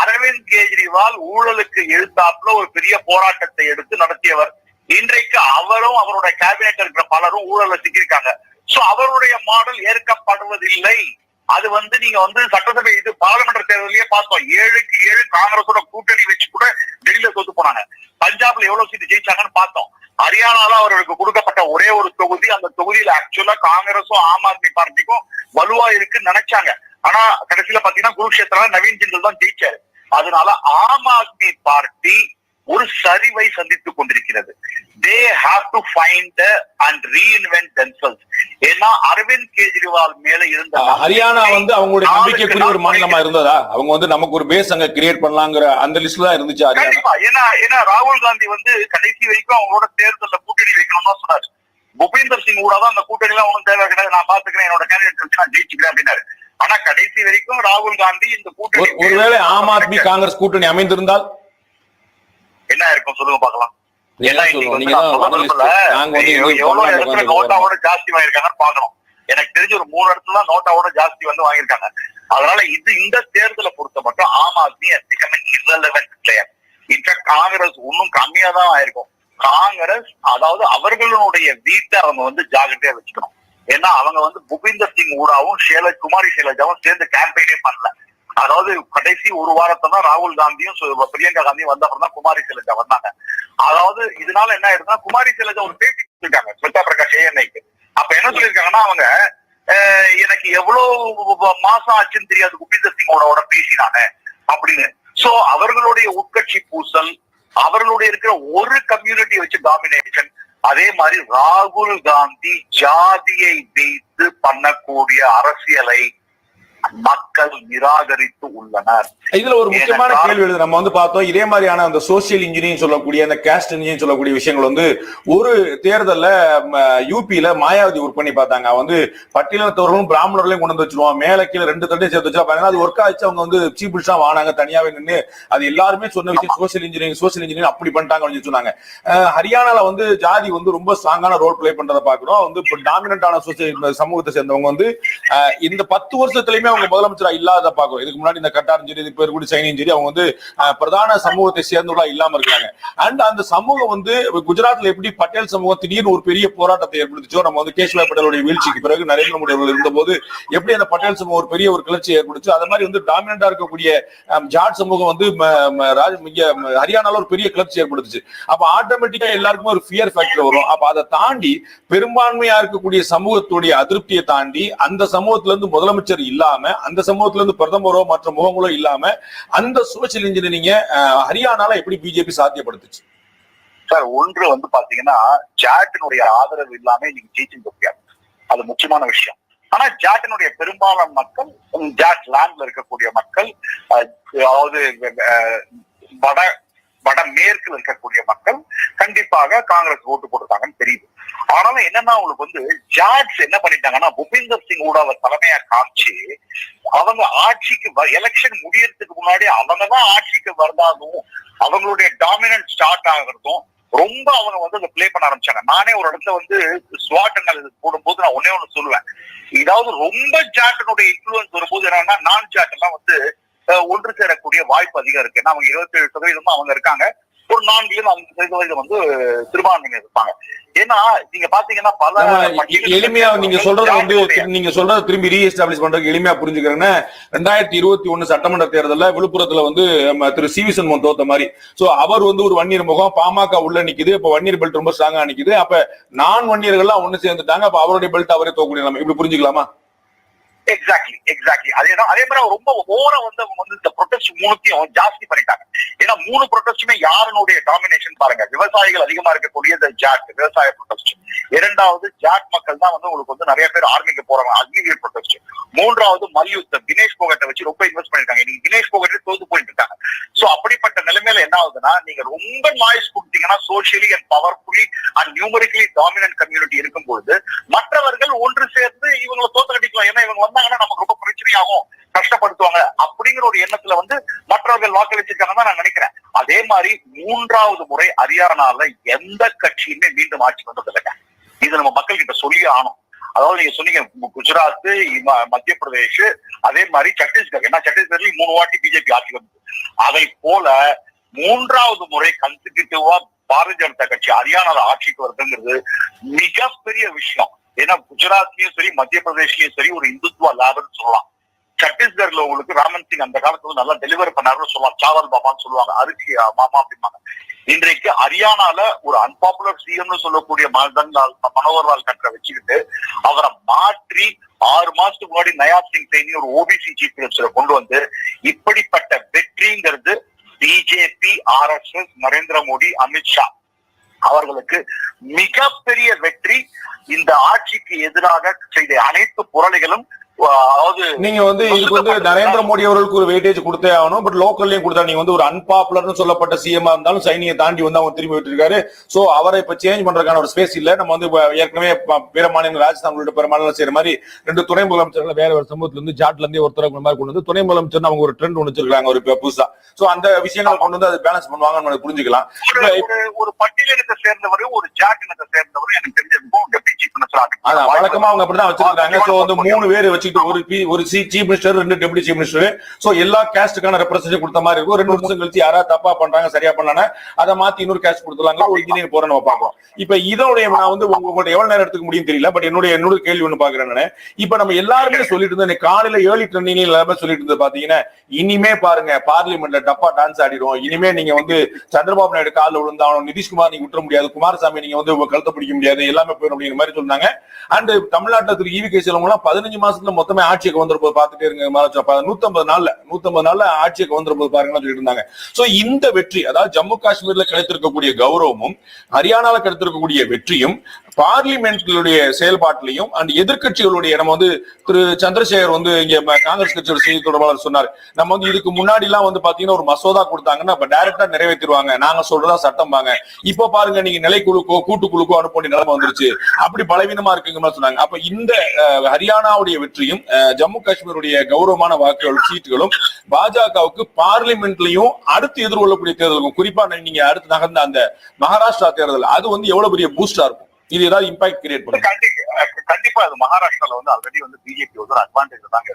அரவிந்த் கெஜ்ரிவால் ஊழலுக்கு எழுத்தாப்புல ஒரு பெரிய போராட்டத்தை எடுத்து நடத்தியவர். இன்றைக்கு அவரும் அவருடைய கேபினெட் இருக்கிற பலரும் ஊழல சிக்கியிருக்காங்க. சோ அவருடைய மாடல் ஏற்கப்படுவதில்லை. அது வந்து நீங்க வந்து சட்டசபை இது பாராளுமன்ற தேர்தலையே பார்த்தோம். ஏழுக்கு ஏழு காங்கிரஸோட கூட்டணி வச்சு கூட டெல்லியில தோத்து போனாங்க. பஞ்சாப்ல எவ்வளவு சீட்டு ஜெயிச்சாங்கன்னு பார்த்தோம். ஹரியானால அவர்களுக்கு கொடுக்கப்பட்ட ஒரே ஒரு தொகுதி அந்த தொகுதியில ஆக்சுவலா காங்கிரஸும் ஆம் ஆத்மி பார்ட்டிக்கும் வலுவா இருக்குன்னு நினைச்சாங்க. ஆனா கடைசியில பாத்தீங்கன்னா குருஷேத்திரா நவீன் ஜிந்தல் தான் ஜெயிச்சாரு. அதனால ஆம் ஆத்மி பார்ட்டி ஒரு சரிவை சந்தித்துக் கொண்டிருக்கிறது. They have to find and reinvent themselves. ஏன்னா அரவிந்த் கெஜ்ரிவால் மேல இருந்த ஹரியானா வந்து அவங்களுடைய நம்பிக்கைக்குரிய ஒரு மாநிலமா இருந்ததா? அவங்க வந்து நமக்கு ஒரு பேஸ் அங்க கிரியேட் பண்ணலாங்கிற அந்த லிஸ்ட்ல தான் இருந்துச்சு ஹரியானா. கண்டிப்பா. ஏன்னா ஏன்னா ராகுல் காந்தி வந்து கடைசி வரைக்கும் அவங்களோட தேர்தல்ல கூட்டணி வைக்கணும்னு தான் சொன்னாரு. பூபேந்தர் சிங் கூட தான் அந்த கூட்டணி எல்லாம் ஒன்றும் தேவை கிடையாது. நான் பாத்துக்கிறேன் என்னோட கேண்டிடேட் நான் ஜெயிச்சுக்கிறேன் அப்படின்னாரு. ஆனா கடைசி வரைக்கும் ராகுல் காந்தி இந்த கூட்டணி ஒரு- ஒருவேளை ஆம் ஆத்மி காங்கிரஸ் கூட்டணி அமைந்திருந்தால்? என்ன இருக்கும் சொல்லுங்க பாக்கலாம் நோட்டாவோட ஜாஸ்தி வாங்கியிருக்காங்கன்னு பாக்கணும் எனக்கு தெரிஞ்சு ஒரு மூணு இடத்துல தான் நோட்டாவோட ஜாஸ்தி வந்து வாங்கியிருக்காங்க. அதனால இது இந்த தேர்தலை பொறுத்த மட்டும் Aam Aadmi irrelevant player in fact Congress இன்னும் கம்மியா தான் ஆயிருக்கும். காங்கிரஸ் அதாவது அவர்களுடைய வீட்டை அவங்க வந்து ஜாகிரதையா வச்சுக்கணும். ஏன்னா அவங்க வந்து புபிந்தர் சிங் ஊடாவும் ஷேல குமாரி ஷேலஜாவும் சேர்ந்து கேம்பெயினே பண்ணல. அதாவது கடைசி ஒரு வாரத்தை தான் ராகுல் காந்தியும் பிரியங்கா காந்தியும் வந்த அப்புறம் தான் குமாரி ஷைலஜா வந்தாங்க. அதாவது இதனால என்ன ஆயிருந்தா குமாரி ஷைலஜா ஒரு பேட்டி கொடுத்துருக்காங்க ஸ்மிதா பிரகாஷ் ஏஎன்ஐக்கு. அப்ப என்ன சொல்லியிருக்காங்கன்னா அவங்க எனக்கு எவ்வளவு மாசம் ஆச்சுன்னு தெரியாது குபிந்தர் சிங்கோட பேசினாங்க அப்படின்னு. சோ அவர்களுடைய உட்கட்சி பூசல் அவர்களுடைய இருக்கிற ஒரு கம்யூனிட்டி வச்சு டாமினேஷன் அதே மாதிரி ராகுல் காந்தி ஜாதியை வைத்து பண்ணக்கூடிய அரசியலை மக்கள் நிராகரித்து உள்ளனர். இதுல ஒரு முக்கியமான கேள்வி எழுது. நம்ம வந்து பார்த்தோம் இதே மாதிரியான அந்த சோசியல் இன்ஜினியரிங் சொல்லக்கூடிய அந்த கேஸ்ட் இன்ஜினியரிங் சொல்லக்கூடிய விஷயங்கள் வந்து ஒரு தேர்தல்ல யூபியில மாயாவதி ஒர்க் பண்ணி பார்த்தாங்க வந்து பட்டியலத்தவர்களும் பிராமணர்களையும் கொண்டு வந்து வச்சிருவான். மேல கீழே ரெண்டு தட்டையும் சேர்த்து வச்சா பாருங்க அது ஒர்க் ஆச்சு அவங்க வந்து சீஃப் மினிஸ்டரா வானாங்க தனியாவே நின்று அது எல்லாருமே சொன்ன விஷயம் சோசியல் இன்ஜினியரிங் சோசியல் இன்ஜினியரிங் அப்படி பண்ணிட்டாங்க அப்படின்னு சொன்னாங்க. ஹரியானால வந்து ஜாதி வந்து ரொம்ப ஸ்ட்ராங்கான ரோல் ப்ளே பண்றதை பாக்குறோம் வந்து இப்போ டாமினண்டான சோசியல் சமூகத்தை சேர்ந்தவங்க வந்து இந்த பத்து வருஷத்துலயுமே அவங்க முதலமைச்சரா இல்லாத பாக்குறோம் இதுக்கு முன்னாடி இந்த கட்டாரம் சரி இது பேர் கூட சைனியும் சரி அவங்க வந்து பிரதான சமூகத்தை சேர்ந்தவர்களா இல்லாம இருக்காங்க அண்ட் அந்த சமூகம் வந்து குஜராத்ல எப்படி பட்டேல் சமூகம் திடீர்னு ஒரு பெரிய போராட்டத்தை ஏற்படுத்திச்சோ நம்ம வந்து கேஷ்வாய் பட்டேலுடைய வீழ்ச்சிக்கு பிறகு நரேந்திர மோடி அவர்கள் இருந்தபோது எப்படி அந்த பட்டேல் சமூகம் ஒரு பெரிய ஒரு கிளர்ச்சி ஏற்படுச்சு அது மாதிரி வந்து டாமினண்டா இருக்கக்கூடிய ஜாட் சமூகம் வந்து ஹரியானால ஒரு பெரிய கிளர்ச்சி ஏற்படுத்துச்சு. அப்ப ஆட்டோமேட்டிக்கா எல்லாருக்குமே ஒரு ஃபியர் ஃபேக்டர் வரும். அப்ப அதை தாண்டி பெரும்பான்மையா இருக்கக்கூடிய சமூகத்துடைய அதிருப்தியை தாண்டி அந்த சமூகத்துல இருந்து முதலமைச்சர் இல்லாம அந்த சமூகத்துல இருந்து பிரதமரோ மற்ற முகங்களோ இல்லாம அந்த சோசியல் இன்ஜினியரிங்க ஹரியானால எப்படி பிஜேபி சாத்தியப்படுத்துச்சு? சார் ஒன்று வந்து பாத்தீங்கன்னா ஜாட்டினுடைய ஆதரவு இல்லாம இன்னைக்கு டீச்சிங் முடியாது அது முக்கியமான விஷயம். ஆனா ஜாட்டினுடைய பெரும்பாலான மக்கள் ஜாட் லேண்ட்ல இருக்கக்கூடிய மக்கள் அதாவது வட வடமேற்கில் இருக்கக்கூடிய மக்கள் கண்டிப்பாக காங்கிரஸ் ஓட்டு போட்டிருக்காங்கன்னு தெரியுது. ஆனாலும் என்னன்னா அவங்களுக்கு வந்து ஜாட்ஸ் என்ன பண்ணிட்டாங்கன்னா புபிந்தர் சிங் கூட அவர் தலைமையா காமிச்சு அவங்க ஆட்சிக்கு எலெக்ஷன் முடியறதுக்கு முன்னாடி அவங்க தான் ஆட்சிக்கு வந்தாலும் அவங்களுடைய டாமினன்ட் ஸ்டார்ட் ஆகுறதும் ரொம்ப அவங்க வந்து அதை பிளே பண்ண ஆரம்பிச்சாங்க. நானே ஒரு இடத்துல வந்து ஸ்வாட் அனாலிசிஸ் போடும்போது நான் ஒன்னே ஒண்ணு சொல்லுவேன். இதாவது ரொம்ப ஜாட்டனுடைய இன்ஃபுளுன்ஸ் வரும்போது என்னன்னா நான் ஜாட் எல்லாம் வந்து ஒன்று சேரக்கூடிய வாய்ப்பு அதிகம் இருக்கு. ஏன்னா அவங்க இருபத்தி ஏழு சதவீதம் அவங்க இருக்காங்க. ஒரு நான்குல இருந்து ஐந்து சதவீதம் வந்து சிறுபான்மையினர் இருப்பாங்க. ஏன்னா நீங்க பாத்தீங்கன்னா பல எளிமையா நீங்க சொல்றத வந்து நீங்க சொல்றத திரும்பி ரீஎஸ்டாப்ளிஷ் பண்றதுக்கு எளிமையா புரிஞ்சுக்கிறேன்னா. ரெண்டாயிரத்தி இருபத்தி ஒண்ணு சட்டமன்ற தேர்தல்ல விழுப்புரத்துல வந்து திரு சி. வி. சண்முகம் தோத்த மாதிரி. சோ அவர் வந்து ஒரு வன்னியர் முகம் பாமக உள்ள நிக்குது. அப்ப வன்னியர் பெல்ட் ரொம்ப ஸ்ட்ராங்கா நிக்குது. அப்ப நான் வன்னியர்கள்லாம் ஒண்ணு சேர்ந்துட்டாங்க. அப்ப அவருடைய பெல்ட் அவரே தோக்கக்கூடிய நம்ம இப்படி புரிஞ்சுக்கலாமா? எக்ஸாக்ட்லி எக்ஸாக்ட்லி அதேதான் அதே மாதிரி ரொம்ப ஓர வந்து அவங்க வந்து இந்த ப்ரொடெஸ்ட் மூணுத்தையும் ஜாஸ்தி பண்ணிட்டாங்க. ஏன்னா மூணு ப்ரொடெஸ்டுமே யாருனுடைய டாமினேஷன் பாருங்க. விவசாயிகள் அதிகமா இருக்கக்கூடிய இந்த ஜாட் விவசாய ப்ரொடெஸ்ட் இரண்டாவது ஜாட் மக்கள் தான் வந்து உங்களுக்கு வந்து நிறைய பேர் ஆர்மிக்கு போறாங்க அக்னிவீர் ப்ரொடெஸ்ட் மூன்றாவது மல்யுத்தம் தினேஷ் போகட்டை வச்சு ரொம்ப இன்வெஸ்ட் பண்ணிருக்காங்க இன்னைக்கு தினேஷ் போகட்டே தோத்து போயிட்டு இருக்காங்க சோ அப்படிப்பட்ட நிலைமையில என்ன ஆகுதுன்னா நீங்க ரொம்ப நாய்ஸ் கொடுத்தீங்கன்னா socially and powerfully and numerically dominant community இருக்கும் பொழுது மற்றவர்கள் ஒன்று சேர்ந்து இவங்களை தோத்து கட்டிக்கலாம். ஏன்னா இவங்க வந்து வந்தாங்கன்னா நமக்கு ரொம்ப பிரச்சனையாகும் கஷ்டப்படுத்துவாங்க அப்படிங்கிற ஒரு எண்ணத்துல வந்து மற்றவர்கள் வாக்களிச்சிருக்காங்க தான் நான் நினைக்கிறேன். அதே மாதிரி மூன்றாவது முறை ஹரியானால எந்த கட்சியுமே மீண்டும் ஆட்சி வந்தது இல்லைங்க. இது நம்ம மக்கள் கிட்ட சொல்லி ஆனோம் அதாவது நீங்க சொன்னீங்க குஜராத் மத்திய பிரதேஷ் அதே மாதிரி சத்தீஸ்கர் ஏன்னா சத்தீஸ்கர்லயும் மூணு வாட்டி பிஜேபி ஆட்சி வந்தது. அதை போல மூன்றாவது முறை கன்சிக்யூட்டிவா பாரதிய ஜனதா கட்சி ஹரியானால ஆட்சிக்கு வருதுங்கிறது மிகப்பெரிய விஷயம். ஏன்னா குஜராத்லயும் சரி மத்திய பிரதேஷ்லயும் சரி ஒரு இந்துத்துவ லேபர்னு சொல்லலாம். சத்தீஸ்கர்ல உங்களுக்கு ராமன் சிங் அந்த காலத்துல நல்லா டெலிவர் பண்ணாருன்னு சொல்லலாம். சாவல் பாபான்னு சொல்லுவாங்க. அரிசி மாமா அப்படிம்பாங்க. இன்றைக்கு ஹரியானால ஒரு அன்பாப்புலர் சிஎம்னு சொல்லக்கூடிய மதன் லால் மனோகர் லால் கட்டரை வச்சுக்கிட்டு அவரை மாற்றி ஆறு மாசத்துக்கு முன்னாடி நயா சிங் சைனி ஒரு ஓபிசி சீஃப் மினிஸ்டரை கொண்டு வந்து இப்படிப்பட்ட வெற்றிங்கிறது பிஜேபி ஆர்எஸ்எஸ் நரேந்திர மோடி அமித்ஷா அவர்களுக்கு மிகப்பெரிய வெற்றி இந்த ஆட்சிக்கு எதிராக செய்த அனைத்து புரளிகளும் நீங்க வந்து இதுக்கு வந்து நரேந்திர மோடி அவர்களுக்கு ஒரு வெயிட்டேஜ் கொடுத்தே ஆகணும். பட் லோக்கல்லயும் கொடுத்தா நீங்க வந்து ஒரு அன்பாப்புலர்னு சொல்லப்பட்ட சிஎம் இருந்தாலும் சைனியை தாண்டி வந்து அவங்க திரும்பி விட்டு இருக்காரு சோ அவரை இப்ப சேஞ்ச் பண்றதுக்கான ஒரு ஸ்பேஸ் இல்ல. நம்ம வந்து ஏற்கனவே பிற மாநில ராஜஸ்தான் உள்ளிட்ட பிற மாநிலம் செய்யற மாதிரி ரெண்டு துணை முதலமைச்சர்கள் வேற ஒரு சமூகத்துல இருந்து ஜாட்ல இருந்து ஒருத்தர் மாதிரி கொண்டு வந்து துணை முதலமைச்சர் அவங்க ஒரு ட்ரெண்ட் ஒன்று வச்சிருக்காங்க ஒரு புதுசா. சோ அந்த விஷயங்களை கொண்டு வந்து அதை பேலன்ஸ் பண்ணுவாங்கன்னு நம்ம புரிஞ்சுக்கலாம். ஒரு பட்டியலினத்தை சேர்ந்தவர் ஒரு ஜாட் இனத்தை சேர்ந்தவர் எனக்கு தெரிஞ்சிருக்கும் டெப்டி சீஃப் மினிஸ்டர் அதான் வழக்கமா அவங்க அப்படிதான் வச்சிருக்காங்க சோ வந்து மூணு பேர் வச்சுக்கிட்டு சீட் ஒரு ஒரு சீஃப் மினிஸ்டர் ரெண்டு டெபுட்டி சீஃப் மினிஸ்டர் சோ எல்லா கேஸ்டுக்கான ரெப்ரசன்டேஷன் கொடுத்த மாதிரி இருக்கும். ரெண்டு வருஷம் கழிச்சு யாராவது தப்பா பண்றாங்க சரியா பண்ணானே அதை மாத்தி இன்னொரு கேஸ்ட் கொடுத்துலாங்க ஒரு இன்ஜினியர் போற நம்ம பாக்குறோம் இப்ப இதோடைய நான் வந்து உங்க- உங்கள்ட்ட எவ்வளவு நேரம் எடுத்துக்க முடியும் தெரியல பட் என்னுடைய என்னோட கேள்வி ஒண்ணு பாக்குறேன் இப்ப நம்ம எல்லாருமே சொல்லிட்டு இருந்தோம் காலையில ஏர்லி ட்ரெண்டிங் எல்லாமே சொல்லிட்டு இருந்தது பாத்தீங்கன்னா இனிமே பாருங்க பார்லிமெண்ட்ல டப்பா டான்ஸ் ஆடிடும் இனிமே நீங்க வந்து சந்திரபாபு நாயுடு காலில் விழுந்தாலும் நிதிஷ்குமார் நீங்க விட்டுற முடியாது குமாரசாமி நீங்க வந்து கழுத்தை பிடிக்க முடியாது எல்லாமே போயிடும் அப்படிங்கிற மாதிரி சொன்னாங்க. அண்ட் தமிழ்நாட்டுல திரு ஈவி கே எல்லாம் பதினஞ்சு மாசத்துல மொத்தமே ஆட்சிக்கு வந்துருப்போது பாத்துட்டே இருங்க நூத்தம்பது நாள்ல நூத்தம்பது நாள்ல ஆட்சிக்கு வந்துருப்போது பாருங்கன்னு சொல்லிட்டு இருந்தாங்க சோ இந்த வெற்றி அதாவது ஜம்மு காஷ்மீர்ல கிடைத்திருக்கக்கூடிய கௌரவமும் ஹரியானால கிடைத்திருக்கக்கூடிய வெற்றியும் பார்லிமெண்ட்களுடைய செயல்பாட்டிலையும் அண்ட் எதிர்கட்சிகளுடைய நம்ம வந்து திரு சந்திரசேகர் வந்து இங்க காங்கிரஸ் கட்சியோட செய்தி தொடர்பாளர் சொன்னார். நம்ம வந்து இதுக்கு முன்னாடி எல்லாம் வந்து பாத்தீங்கன்னா ஒரு மசோதா கொடுத்தாங்கன்னா அப்ப டைரக்டா நிறைவேற்றிடுவாங்க. நாங்க சொல்றதா சட்டம் வாங்க. இப்ப பாருங்க நீங்க நிலைக்குழுக்கோ கூட்டுக்குழுக்கோ அனுப்ப வேண்டிய நிலைமை வந்துருச்சு. அப்படி பலவீனமா இருக்குங்க சொன்னாங்க. அப்ப இந்த ஹரியானாவுடைய வெற்றி வெற்றியும் ஜம்மு காஷ்மீருடைய கௌரவமான வாக்குகள் சீட்டுகளும் பாஜகவுக்கு பார்லிமெண்ட்லயும் அடுத்து எதிர்கொள்ளக்கூடிய தேர்தலுக்கும் குறிப்பா நீங்க அடுத்து நகர்ந்த அந்த மகாராஷ்டிரா தேர்தல் அது வந்து எவ்வளவு பெரிய பூஸ்டா இருக்கும்? இது ஏதாவது இம்பாக்ட் கிரியேட் பண்ணும். கண்டிப்பா அது மகாராஷ்டிரால வந்து ஆல்ரெடி வந்து பிஜேபி வந்து ஒரு அட்வான்டேஜ் தாங்க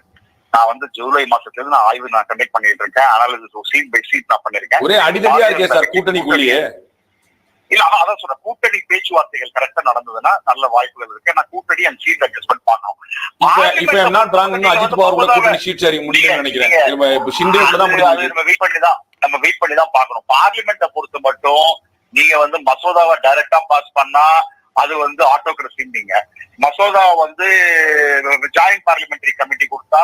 நான் வந்து ஜூலை மாசத்துல இருந்து நான் ஆய்வு நான் கண்டக்ட் பண்ணிட்டு இருக்கேன் அனாலிசிஸ் சீட் பை சீட் நான் பண்ணிருக்கேன். ஒரே அடிதடியா இருக்கே சார் கூட்டணிக்குள்ளேயே. இல்ல அதான் அதான் சொல்றேன். கூட்டணி பேச்சுவார்த்தைகள் கரெக்டா நடந்ததுன்னா நல்ல வாய்ப்புகள் இருக்கு. ஏன்னா கூட்டணி அண்ட் சீட் அட்ஜஸ்ட்மெண்ட் பண்ணணும். இப்ப என்ன ராங் இன்னும் அஜித் பவார் கூட கூட்டணி சீட் சரிங்க முடியும்னு நினைக்கிறேன். ஷிண்டே தான் முடியும் நம்ம வெயிட் பண்ணி தான் நம்ம வெயிட் பண்ணி தான் பார்க்கணும். பார்லிமெண்ட்டை பொறுத்த மட்டும் நீங்க வந்து மசோதாவை டைரக்டா பாஸ் பண்ணா அது வந்து ஆட்டோகிரசிங்க மசோதாவை வந்து ஜாயிண்ட் பார்லிமெண்டரி கமிட்டி கொடுத்தா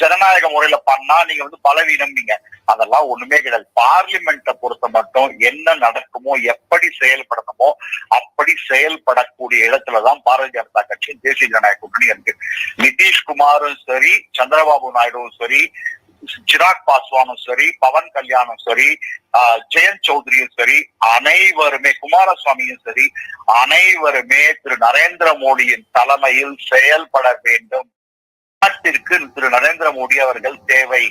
ஜனநாயக முறையில பண்ணா நீங்க வந்து பலவீனம் நீங்க. அதெல்லாம் ஒண்ணுமே கிடையாது. பார்லிமெண்ட்டை பொறுத்த மட்டும் என்ன நடக்குமோ எப்படி செயல்படணுமோ அப்படி செயல்படக்கூடிய இடத்துலதான் பாரதிய ஜனதா கட்சியும் தேசிய ஜனநாயக கூட்டணி இருக்கு. நிதிஷ்குமாரும் சரி சந்திரபாபு நாயுடுவும் சரி சிராக் பாஸ்வானும் சரி பவன் கல்யாணும் சரி ஆஹ், ஜெயந்த் சௌத்ரியும் சரி அனைவருமே குமாரசுவாமியும் சரி அனைவருமே திரு நரேந்திர மோடியின் தலைமையில் செயல்பட வேண்டும். நாட்டிற்கு திரு நரேந்திர மோடி அவர்கள் தேவை.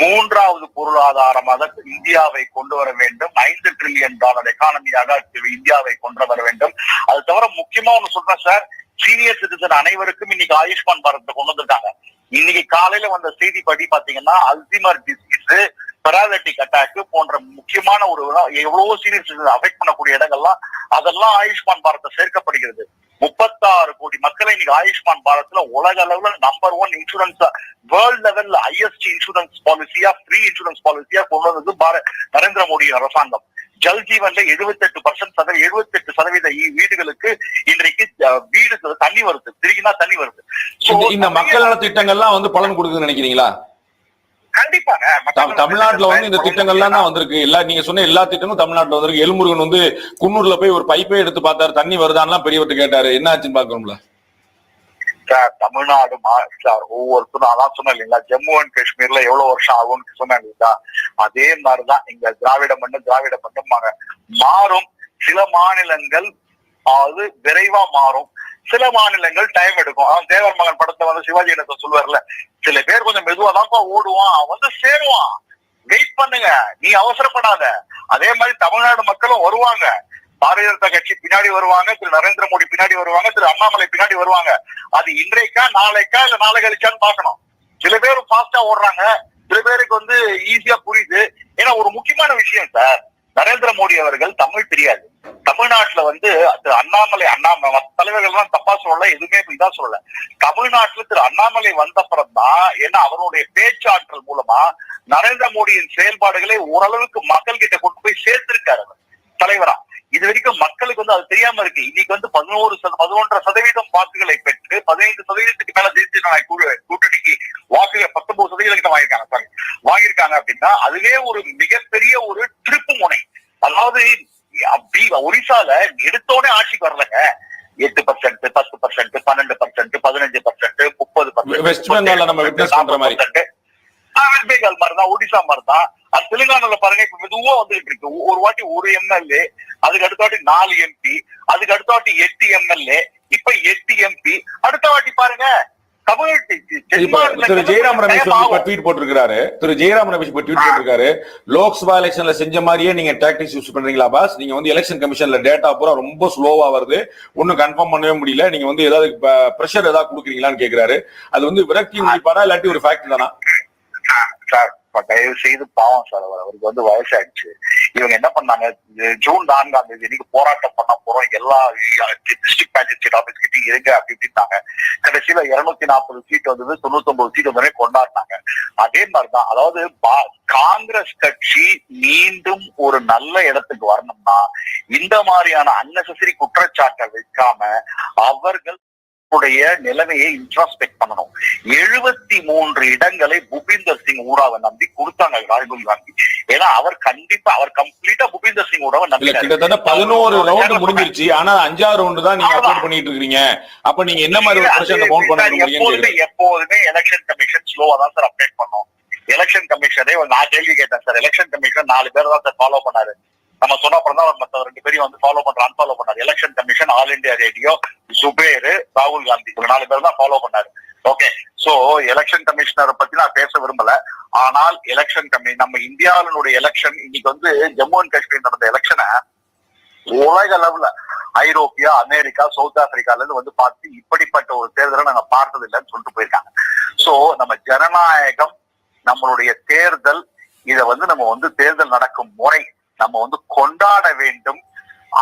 மூன்றாவது பொருளாதாரமாக இந்தியாவை கொண்டு வர வேண்டும். ஐந்து டிரில்லியன் டாலர் எக்கானமியாக இந்தியாவை கொண்டு வர வேண்டும். அது தவிர முக்கியமா ஒண்ணு சொல்றேன் சார் சீனியர் சிட்டிசன் அனைவருக்கும் இன்னைக்கு ஆயுஷ்மான் பாரத் கொண்டு வந்திருக்காங்க. இன்னைக்கு காலையில வந்த செய்தி படி பாத்தீங்கன்னா அல்சிமர் டிசீஸ் பெராலிட்டிக் அட்டாக் போன்ற முக்கியமான ஒரு எவ்வளவோ சிட்டிசன் அஃபெக்ட் பண்ணக்கூடிய இடங்கள்லாம் அதெல்லாம் ஆயுஷ்மான் பாரத்தை சேர்க்கப்படுகிறது. முப்பத்தாறு கோடி மக்களை இன்னைக்கு ஆயுஷ்மான் பாரத்ல உலக அளவுல நம்பர் ஒன் இன்சூரன்ஸ் வேர்ல்ட் லெவல்ல ஹையஸ்ட் இன்சூரன்ஸ் பாலிசியா ஃப்ரீ இன்சூரன்ஸ் பாலிசியா கொண்டு வந்தது பார- நரேந்திர மோடி அரசாங்கம். ஜல் ஜீவன்ல 78% பர்சன்ட் சதவீதம் எழுபத்தெட்டு சதவீத இ- வீடுகளுக்கு இன்றைக்கு வீடு தண்ணி வருது. திருகினா தண்ணி வருது. இந்த- மக்கள் நல திட்டங்கள்லாம் வந்து பலன் கொடுக்குதுன்னு நினைக்கிறீங்களா? தமிழ்நாட்டுல வந்து இந்த திட்டங்கள்லாம் தான் வந்திருக்கு. எல்லா நீங்க சொன்ன எல்லா திட்டமும் தமிழ்நாட்டுல வந்திருக்கு. எல்முருகன் வந்து குன்னூர்ல போய் ஒரு பைப்பே எடுத்து பார்த்தாரு. தண்ணி வருதான்லாம் பெரியவர்கிட்ட கேட்டாரு. என்ன ஆச்சுன்னு பாக்கணும்ல சார், தமிழ்நாடு சார் ஒவ்வொருத்தரும் அதான் சொன்னேன் இல்லைங்களா ஜம்மு அண்ட் காஷ்மீர்ல எவ்வளவு வருஷம் ஆகும்னு சொன்னாங்க இல்லைங்களா? அதே மாதிரிதான் இங்க திராவிட மண்ணு திராவிட மண்ணுமாங்க மாறும். சில மாநிலங்கள் அது விரைவா மாறும். சில மாநிலங்கள் டைம் எடுக்கும். அவன் தேவர் மகன் படத்தை வந்து சிவாஜி கணேசன் சொல்லுவார்ல சில பேர் கொஞ்சம் மெதுவா தான்ப்பா ஓடுவான் வந்து சேருவான். வெயிட் பண்ணுங்க நீ அவசரப்படாத. அதே மாதிரி தமிழ்நாடு மக்களும் வருவாங்க. பாரதிய ஜனதா கட்சி பின்னாடி வருவாங்க திரு நரேந்திர மோடி பின்னாடி வருவாங்க திரு அண்ணாமலை பின்னாடி வருவாங்க. அது இன்றைக்கா நாளைக்கா இல்ல நாளை கழிச்சான்னு பார்க்கணும். சில பேர் ஃபாஸ்டா ஓடுறாங்க. சில பேருக்கு வந்து ஈஸியா புரியுது. ஏன்னா ஒரு முக்கியமான விஷயம் சார் நரேந்திர மோடி அவர்கள் தமிழ் தெரியாது. தமிழ்நாட்டுல வந்து திரு அண்ணாமலை அண்ணாமலை மத்த தலைவர்கள் தப்பா சொல்லல எதுவுமே இதா சொல்லல. தமிழ்நாட்டுல திரு அண்ணாமலை வந்தப்புறம் தான் ஏன்னா அவருடைய பேச்சாற்றல் மூலமா நரேந்திர மோடியின் செயல்பாடுகளை ஓரளவுக்கு மக்கள் கிட்ட கொண்டு போய் சேர்த்திருக்காரு அவர் தலைவரா. இது வரைக்கும் மக்களுக்கு வந்து அது தெரியாம இருக்கு. இன்னைக்கு வந்து பதினோரு சத- பதினொன்றரை சதவீதம் வாக்குகளை பெற்று பதினைந்து சதவீதத்துக்கு மேல தேசிய ஜனநாயக கூட்டணிக்கு வாக்குகள் பத்தொன்பது சதவீதம் கிட்ட வாங்கியிருக்காங்க சாரி வாங்கியிருக்காங்க அப்படின்னா அதுவே ஒரு மிகப்பெரிய ஒரு திருப்பு முனை. அதாவது ஒரிசால எடுத்தோடனே ஆட்சிக்கு வரலங்க. எட்டு பர்சன்ட் பத்து பர்சன்ட் பன்னெண்டு பர்சன்ட் பதினஞ்சு பர்சன்ட் முப்பது மாதிரி. வெஸ்ட் பெங்கால் மாதிரி. தான் ஒடிசா மாதிரி தான் அது தெலுங்கானால பாருங்க இப்ப மெதுவா வந்துகிட்டு இருக்கு. ஒரு வாட்டி ஒரு எம்எல்ஏ அதுக்கு அடுத்த வாட்டி நாலு எம்பி அதுக்கு அடுத்த வாட்டி எட்டு எம்எல்ஏ இப்ப எட்டு எம்பி அடுத்த வாட்டி பாருங்க திரு ஜெயராம் ரமேஷ் வந்து இப்ப ட்வீட் போட்டிருக்காரு திரு ஜெயராம் ரமேஷ் இப்ப ட்வீட் போட்டிருக்காரு லோக்சபா எலெக்ஷன்ல செஞ்ச மாதிரியே நீங்க டாக்டிக்ஸ் யூஸ் பண்றீங்களா பாஸ் நீங்க வந்து எலெக்ஷன் கமிஷன்ல டேட்டா பூரா ரொம்ப ஸ்லோவா வருது. ஒன்னும் கன்ஃபார்ம் பண்ணவே முடியல. நீங்க வந்து ஏதாவது பிரஷர் ஏதாவது கொடுக்குறீங்களான்னு கேக்குறாரு. அது வந்து விரக்தி முடிப்பாரா இல்லாட்டி ஒரு ஃபேக்ட் தானா? சார் தயவு செய்து பாவம் சார் அவர் அவருக்கு வந்து வயசாயிடுச்சு. இவங்க என்ன பண்ணாங்க? ஜூன் நான்காம் தேதி இன்னைக்கு போராட்டம் பண்ண போறோம். எல்லா டிஸ்ட்ரிக்ட் மேஜிஸ்ட்ரேட் ஆபீஸ் கிட்டையும் இருங்க அப்படி இப்படின்னாங்க கடைசியில இருநூத்தி நாற்பது சீட் வந்தது தொண்ணூத்தி ஒன்பது சீட் வந்தோடனே கொண்டாடினாங்க. அதே மாதிரிதான் அதாவது பா- காங்கிரஸ் கட்சி மீண்டும் ஒரு நல்ல இடத்துக்கு வரணும்னா இந்த மாதிரியான அன்னெசரி குற்றச்சாட்டை வைக்காம அவர்கள் உடைய நிலைமையை இன்ட்ராஸ்பெக்ட் பண்ணணும். எழுபத்தி மூன்று இடங்களை புபீந்தர் சிங் ஊடாவை நம்பி கொடுத்தாங்க ராகுல் காந்தி ஏன்னா அவர் கண்டிப்பா அவர் கம்ப்ளீட்டா புபீந்தர் சிங் ஊடாவை நம்பி கிட்டத்தட்ட பதினோரு ரவுண்ட் முடிஞ்சிருச்சு. ஆனா அஞ்சாறு ரவுண்டு தான் நீங்க அப்லோட் பண்ணிட்டு இருக்கீங்க அப்ப நீங்க என்ன மாதிரி எப்போதுமே எப்போதுமே எலெக்ஷன் கமிஷன் ஸ்லோவா தான் சார் அப்டேட் பண்ணோம். எலெக்ஷன் கமிஷனே நான் கேள்வி கேட்டேன் சார் எலெக்ஷன் கமிஷன் நாலு பேர் தான் சார் ஃபாலோ பண்ணாரு. நம்ம சொன்ன அப்புறம் தான் மற்ற மத்த ரெண்டு பேரையும் வந்து ஃபாலோ பண்ற அன்ஃபாலோ பண்ணாரு. Election commission all India radio சுபேரு ராகுல் காந்தி இவங்க நாலு பேர் தான் ஃபாலோ பண்ணாரு. ஓகே சோ எலெக்ஷன் கமிஷனரை பத்தி நான் பேச விரும்பல. ஆனால் எலெக்ஷன் கமி நம்ம இந்தியாவினுடைய எலெக்ஷன் இன்னைக்கு வந்து ஜம்மு அண்ட் காஷ்மீர் நடந்த எலெக்ஷனை உலக அளவுல ஐரோப்பியா அமெரிக்கா சவுத் ஆப்பிரிக்கால இருந்து வந்து பார்த்து இப்படிப்பட்ட ஒரு தேர்தலை நாங்க பார்த்தது இல்லைன்னு சொல்லிட்டு போயிருக்காங்க. சோ நம்ம ஜனநாயகம் நம்மளுடைய தேர்தல் இத வந்து நம்ம வந்து தேர்தல் நடக்கும் முறை நம்ம வந்து கொண்டாட வேண்டும்.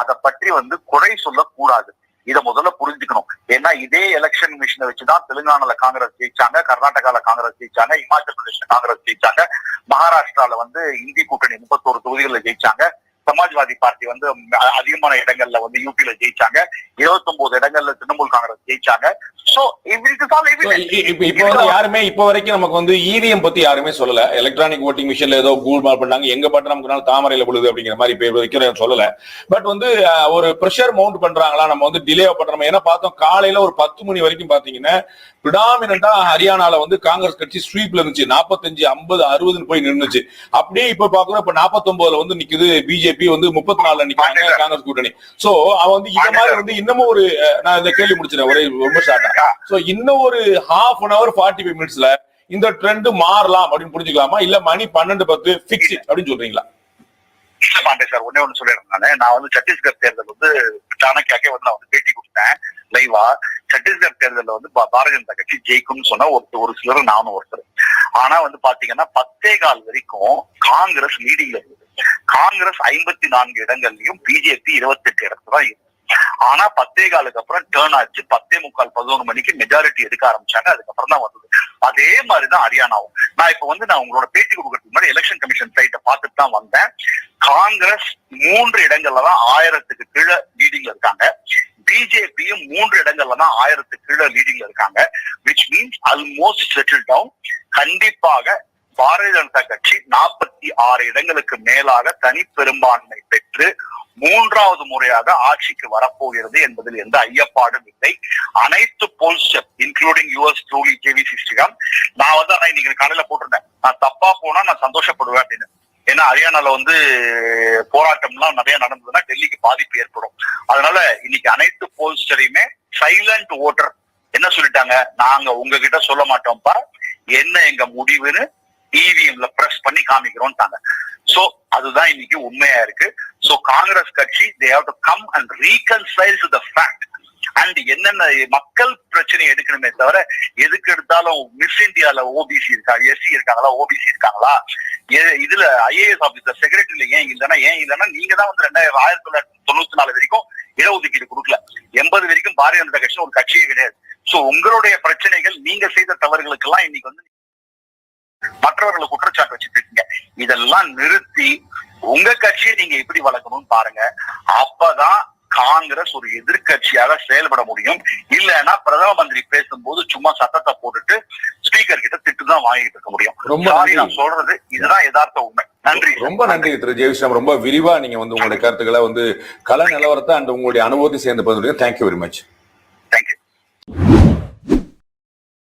அதை பற்றி வந்து குறை சொல்லக்கூடாது. இத முதல்ல புரிஞ்சுக்கணும். ஏன்னா இதே எலெக்ஷன் மிஷினை வச்சுதான் தெலுங்கானால காங்கிரஸ் ஜெயிச்சாங்க கர்நாடகால காங்கிரஸ் ஜெயிச்சாங்க இமாச்சல பிரதேஷ்ல காங்கிரஸ் ஜெயிச்சாங்க மகாராஷ்டிரால வந்து இந்தி கூட்டணி முப்பத்தோரு தொகுதிகளில் ஜெயிச்சாங்க. சமாஜ்வாதி பார்ட்டி வந்து அதிகமான இடங்கள்ல வந்து யூபில ஜெயிச்சாங்க. 29 இடங்கள்ல திரிணாமுல் காங்கிரஸ் ஜெயிச்சாங்க. சோ இப்ப வந்து யாருமே இப்ப வரைக்கும் நமக்கு வந்து இவிஎம் பத்தி யாருமே சொல்லல. எலக்ட்ரானிக் ஓட்டிங் மிஷின்ல ஏதோ கூல் மால் பண்ணாங்க எங்க பட்டு நமக்கு தாமரையில விழுது அப்படிங்கிற மாதிரி இப்ப யாரும் சொல்லல. பட் வந்து ஒரு ப்ரெஷர் மவுண்ட் பண்றாங்களா? நம்ம வந்து டிலே பண்றோம்? ஏன்னா பார்த்தோம் காலையில ஒரு பத்து மணி வரைக்கும் பாத்தீங்கன்னா பிடாமினா ஹரியானால வந்து காங்கிரஸ் கட்சி ஸ்வீப்ல இருந்துச்சு. நாற்பத்தஞ்சு ஐம்பது அறுபதுன்னு போய் நின்னுச்சு. அப்படியே இப்ப பாக்குறோம் இப்ப 49 வந்து நிக்குது பிஜேபி வந்து முப்பத்தி நாலுல நிக்கிறாங்க காங்கிரஸ் கூட்டணி. சோ அவன் வந்து இந்த மாதிரி வந்து இன்னமும் ஒரு நான் இந்த கேள்வி முடிச்சிட்டேன் ஒரே ரொம்ப ஷார்ட்டா சோ இன்னும் ஒரு half an hour forty five மினிட்ஸ்ல இந்த ட்ரெண்ட் மாறலாம் அப்படின்னு புரிஞ்சுக்கலாமா? இல்ல மணி பன்னெண்டு பத்து பிக்ஸ் அப்படின்னு சொல்றீங்களா? இல்ல பாண்டே சார் ஒன்னே ஒண்ணு சொல்லிடுறேன் நானு. வந்து சத்தீஸ்கர் தேர்தல் வந்து சாணக்கியாக்கே வந்து நான் வந்து பேட்டி கொடுத்தேன் லைவா சத்தீஸ்கர் தேர்தல்ல வந்து பாரதிய ஜனதா கட்சி ஜெயிக்கும்னு சொன்னா ஒரு ஒரு சிலர் நானும் ஒருத்தர். ஆனா வந்து பாத்தீங்கன்னா பத்தே கால் வரைக்கும் காங்கிரஸ் லீடிங்ல இருந்தது காங்கிரஸ் ஐம்பத்தி நான்கு இடங்கள்லயும் பிஜேபி இருபத்தி எட்டு இடத்துல தான் இருக்கு. ஆனா பத்தே காலுக்கு அப்புறம் டேர்ன் ஆச்சு. பத்தே முக்கால் பதினோரு மணிக்கு மெஜாரிட்டி எடுக்க ஆரம்பிச்சாங்க. அதுக்கப்புறம் தான் வந்தது. அதே மாதிரிதான் ஹரியானாவும். நான் இப்ப வந்து நான் உங்களோட பேட்டி கொடுக்கறதுக்கு முன்னாடி எலெக்ஷன் கமிஷன் சைட்டை பார்த்துட்டு தான் வந்தேன். காங்கிரஸ் மூன்று இடங்கள்ல தான் ஆயிரத்துக்கு கீழே லீடிங்ல இருக்காங்க. பிஜேபியும் மூன்று இடங்கள்ல தான் ஆயிரத்துக்கு கீழே லீடிங்ல இருக்காங்க. Which means almost settle down கண்டிப்பாக பாரதிய ஜனதா கட்சி நாற்பத்தி ஆறு இடங்களுக்கு மேலாக தனி பெரும்பான்மை பெற்று மூன்றாவது முறையாக ஆட்சிக்கு வரப்போகிறது என்பதில் எந்த ஐயப்பாடும் இல்லை. அனைத்து pollster including US truly JVC Sriram நான் வந்து ஆனா இன்னைக்கு காலையில போட்டிருந்தேன். நான் தப்பா போனா நான் சந்தோஷப்படுவேன் அப்படின்னு. ஏன்னா ஹரியானால வந்து போராட்டம்லாம் நிறைய நடந்ததுன்னா டெல்லிக்கு பாதிப்பு ஏற்படும். அதனால இன்னைக்கு அனைத்து போல்ஸ்டரையுமே சைலண்ட் ஓட்டர் என்ன சொல்லிட்டாங்க? நாங்க உங்ககிட்ட சொல்ல மாட்டோம்ப்பா. என்ன எங்க முடிவுன்னு இவிஎம்ல பிரஸ் பண்ணி காமிக்கிறோம்ட்டாங்க. சோ அதுதான் இன்னைக்கு உண்மையா இருக்கு. சோ காங்கிரஸ் கட்சி they have to come and reconcile to the fact and என்னென்ன மக்கள் பிரச்சனை எடுக்கணுமே தவிர எதுக்கு எடுத்தாலும் மிஸ் இந்தியால ஓபிசி இருக்காங்க எஸ்சி இருக்காங்களா ஓபிசி இருக்காங்களா? இதுல ஐஏஎஸ் ஆபீசர் செக்ரட்டரியில ஏன் இல்லைன்னா ஏன் இல்லைன்னா நீங்க தான் வந்து ரெண்டாயிரம் ஆயிரத்தி தொள்ளாயிரத்தி தொண்ணூத்தி நாலு வரைக்கும் இடஒதுக்கீடு கொடுக்கல. எண்பது வரைக்கும் பாரதிய ஜனதா கட்சி ஒரு கட்சியே கிடையாது. சோ உங்களுடைய பிரச்சனைகள் நீங்க செய்த தவறுகளுக்கெல்லாம் இன்னைக்கு வந்து மற்றவர்களை குற்றச்சாட்டு வச்சுட்டு இருக்கீங்க. இதெல்லாம் நிறுத்தி உங்க கட்சியை நீங்க எப்படி வளர்க்கணும்னு பாருங்க. அப்பதான் காங்கிரஸ் ஒரு எதிர்க்கட்சியாக செயல்பட முடியும். இல்லைன்னா பிரதம மந்திரி பேசும்போது சும்மா சத்தத்தை போட்டுட்டு ஸ்பீக்கர் கிட்ட திட்டு தான் வாங்கிட்டு இருக்க முடியும். ரொம்ப சாரி. நான் சொல்றது இதுதான் யதார்த்த உண்மை. நன்றி. ரொம்ப நன்றி திரு ஜெயவிஸ்லாம் ரொம்ப விரிவா நீங்க வந்து உங்களுடைய கருத்துக்களை வந்து கல நிலவரத்தை அண்ட் உங்களுடைய அனுபவத்தை சேர்ந்து பதிவு தேங்க்யூ வெரி மச்